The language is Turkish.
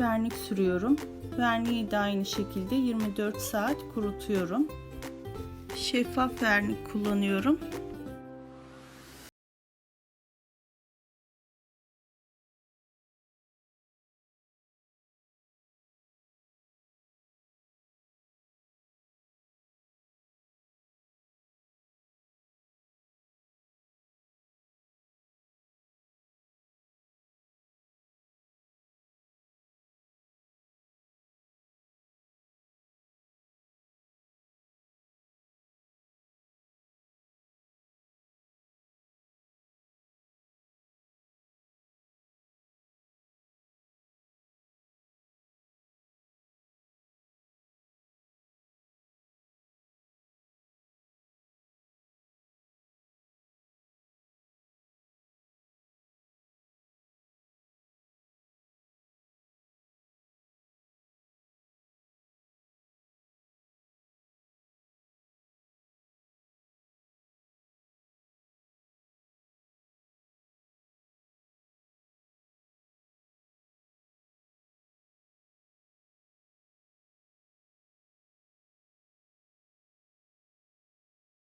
vernik sürüyorum. Verniği de aynı şekilde 24 saat kurutuyorum. Şeffaf vernik kullanıyorum.